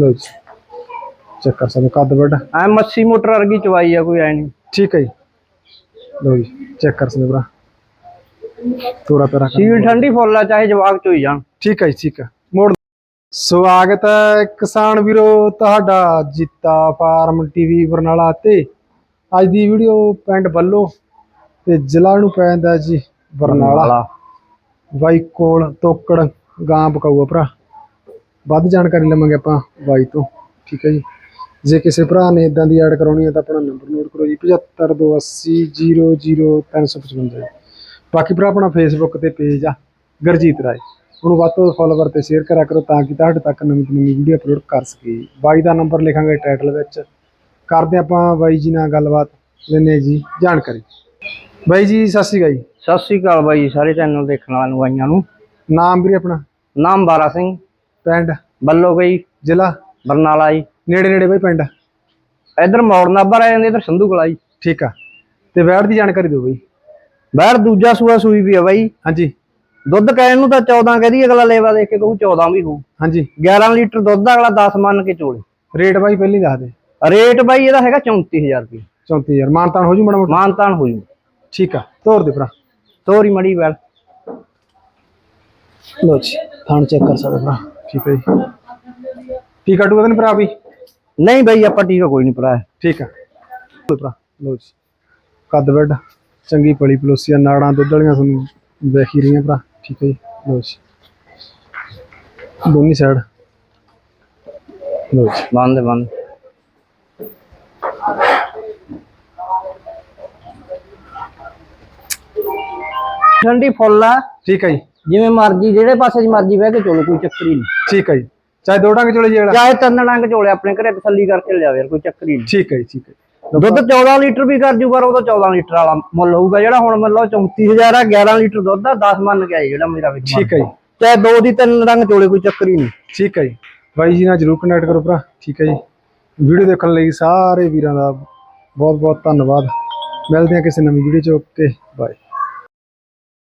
ਲਓ ਜੀ। ਚੈੱਕ ਕਰ ਸਕਦੇ ਕੱਦ ਵੱਡਾ। ਐ ਮੱਛੀ ਮੋਟਰ ਵਰਗੀ ਚਵਾਈ ਆ ਕੋਈ ਐ ਨਹੀਂ ਠੀਕ ਹੈ ਜੀ। ਲਓ ਜੀ ਚੈੱਕ ਕਰ ਸਕਦੇ ਭਰਾ। ਤੋਰਾ ਤੇਰਾ ਸੀਲ ਠੰਡੀ ਫੁੱਲ ਆ ਚਾਹੇ ਜਵਾਕ ਚੋਈ ਜਾਣ। ਠੀਕ ਹੈ ਜੀ ਠੀਕ ਹੈ। ਮੋੜ ਸਵਾਗਤ ਹੈ ਕਿਸਾਨ ਵੀਰੋ ਤੁਹਾਡਾ ਜੀਤਾ ਫਾਰਮ ਟੀਵੀ ਬਰਨਾਲਾ ਤੇ। ਅੱਜ ਦੀ ਵੀਡੀਓ ਪਿੰਡ ਬੱਲੋ ਤੇ ਜ਼ਿਲ੍ਹਾ ਨੂੰ ਪੈਂਦਾ ਜੀ ਬਰਨਾਲਾ। ਬਾਈ ਕੋਲ ਤੋਕੜ ਗਾਂ ਬਕਾਊਆ ਭਰਾ। ਵੱਧ ਜਾਣਕਾਰੀ ਲਵਾਂਗੇ ਆਪਾਂ ਬਾਈ ਤੋਂ ਠੀਕ ਹੈ ਜੀ। ਜੇ ਕਿਸੇ ਭਰਾ ਨੇ ਇਦਾਂ ਦੀ ਐਡ ਕਰਾਉਣੀ ਹੈ ਤਾਂ ਆਪਣਾ ਨੰਬਰ ਨੋਟ ਕਰੋ ਜੀ 7528000355 ਬਾਕੀ ਭਰਾ ਆਪਣਾ ਫੇਸਬੁੱਕ ਤੇ ਪੇਜ ਆ ਗਰਜੀਤ ਰਾਏ। ਉਹਨੂੰ ਵੱਧ ਤੋਂ ਫੋਲੋਵਰ ਤੇ ਸ਼ੇਅਰ ਕਰਿਆ ਕਰੋ ਤਾਂ ਕਿ ਤੁਹਾਡੇ ਤੱਕ ਨਵੀਂ ਤੋਂ ਨਵੀਂ ਵੀਡੀਓ ਅਪਲੋਡ ਕਰ ਸਕੀਏ ਬਾਈ ਦਾ ਨੰਬਰ ਲਿਖਾਂਗੇ ਟਾਈਟਲ ਵਿੱਚ। ਕਰਦੇ ਆਪਾਂ ਬਾਈ ਜੀ ਨਾਲ ਗੱਲਬਾਤ ਲੈਨੇ ਜੀ ਜਾਣਕਾਰੀ। ਬਾਈ ਜੀ ਸਤਿ ਸ਼੍ਰੀ ਅਕਾਲ ਜੀ। ਸਤਿ ਸ੍ਰੀ ਅਕਾਲ ਬਾਈ ਸਾਰੇ ਚੈਨਲ ਦੇਖਣ ਵਾਲਿਆਂ ਨੂੰ। ਨਾਮ ਵੀਰੇ ਆਪਣਾ। ਨਾਮ ਬਾਰਾ ਸਿੰਘ। ਪਿੰਡ? ਬੱਲੋ ਗਈ ਜ਼ਿਲ੍ਹਾ? ਬਰਨਾਲਾ ਜੀ। ਨੇੜੇ ਨੇੜੇ ਬਾਈ ਪਿੰਡ? ਇਧਰ ਮੌੜ ਨਾਭਾ ਰਹਿ ਜਾਂਦੇ ਇਧਰ ਸੰਧੂ ਕਲਾ ਜੀ। ਠੀਕ ਆ। ਤੇ ਵੈਟ ਦੀ ਜਾਣਕਾਰੀ ਦਿਓ ਬਾਈ। ਬਾਹਰ ਦੂਜਾ ਸੂਆ ਸੂਈ ਵੀ ਆ ਬਾਈ। ਹਾਂਜੀ। ਦੁੱਧ ਕਹਿਣ ਨੂੰ ਤਾਂ 14 ਕਹਦੀ ਅਗਲਾ ਲੇਵਾ ਦੇਖ ਕੇ ਕਹੂ 14 ਵੀ ਹੋਊ। ਹਾਂਜੀ। 11 ਲੀਟਰ ਦੁੱਧ ਅਗਲਾ 10 ਮੰਨ ਕੇ ਚੋਲੇ। ਰੇਟ ਬਾਈ ਪਹਿਲੀ ਦੱਸ ਦੇ। ਰੇਟ ਬਾਈ ਇਹਦਾ ਹੈਗਾ 34000 ਰੁਪਏ। 34000 ਮਾਨਤਾਨ ਹੋ ਜੂ ਮਾੜਾ ਮੋਟਾ? ਮਾਨਤਾਨ ਹੋਈ ਠੀਕ ਆ। ਤੋਰ ਦੇ ਭਰਾ। ਤੋਰੀ ਮੜੀ ਵੈਲ ਲੋ ਜੀ ਥਾਣ ਚੈੱਕ ਕਰ ਸਕਦੇ ਭਰਾ। ਠੀਕ ਹੈ ਜੀ। ਕੀ ਕੱਟੂਗਾ ਤੈਨੂੰ ਭਰਾ ਵੀ? ਨਹੀਂ ਬਾਈ ਆਪਾਂ ਟੀਕਾ ਕੋਈ ਨਹੀਂ ਭਰਾ। ਠੀਕ ਆ। ਲਓ ਭਰਾ ਲੋ ਜੀ। ਕੱਦ ਵੱਡ ਚੰਗੀ ਪਲੀ ਪਲੋਸੀਆ ਨਾੜਾਂ ਦੁੱਧ ਵਾਲੀਆਂ ਤੁਹਾਨੂੰ ਵੇਖੀ ਰਹੀਆਂ ਭਰਾ। ਠੀਕ ਹੈ ਜੀ ਲੋ ਜੀ। ਦੋਨੀ ਸਾਈਡ ਲੋ ਜੀ। ਬੰਦ ਬੰਦ। ਠੰਡੀ ਫੁੱਲ ਆ। ਠੀਕ ਹੈ ਜੀ। ਜਿਵੇਂ ਮਰਜ਼ੀ ਜਿਹੜੇ ਪਾਸੇ ਦੀ ਮਰਜ਼ੀ ਬਹਿ ਕੇ ਚੋਲੋ ਕੋਈ ਚੱਕਰ ਹੀ ਨਹੀਂ। ਠੀਕ ਹੈ ਜੀ। ਚਾਹੇ ਦੋ ਡੰਗ ਚੋਲੇ ਜੀ ਅਗਲਾ ਚਾਹੇ ਤਿੰਨ ਡੰਗ ਚੋਲੇ ਆਪਣੇ ਘਰੇ ਤਸੱਲੀ ਕਰਕੇ ਲਿਆਵੇ ਯਾਰ ਕੋਈ ਚੱਕਰ ਹੀ ਨਹੀਂ। ਠੀਕ ਹੈ ਜੀ ਠੀਕ ਹੈ। ਦੁੱਧ 14 ਲੀਟਰ ਵੀ ਕਰ ਜੂ ਪਰ ਉਹ ਤਾਂ 14 ਲੀਟਰ ਵਾਲਾ ਮੁੱਲ ਹੋਊਗਾ ਜਿਹੜਾ ਹੁਣ ਮੰਨ ਲਓ 34000 ਆ 11 ਲੀਟਰ ਦੁੱਧ ਆ 10 ਮੰਨ ਆਈ ਜਿਹੜਾ ਮੇਰਾ ਵਿੱਚ ਠੀਕ ਹੈ ਜੀ। ਚਾਹੇ ਦੋ ਦੀ ਤਿੰਨ ਡੰਗ ਚੋਲੇ ਕੋਈ ਚੱਕਰ ਹੀ ਨਹੀਂ। ਠੀਕ ਹੈ ਜੀ। ਬਾਈ ਜੀ ਨਾਲ ਜਰੂਰ ਕਨੈਕਟ ਕਰੋ ਭਰਾ। ਠੀਕ ਹੈ ਜੀ। ਵੀਡੀਓ ਦੇਖਣ ਲਈ ਸਾਰੇ ਵੀਰਾਂ ਦਾ ਬਹੁਤ ਬਹੁਤ ਧੰਨਵਾਦ। ਮਿਲਦੇ ਹਾਂ ਕਿਸੇ ਨਵੀਂ ਵੀਡੀਓ ਚ। Okay bye.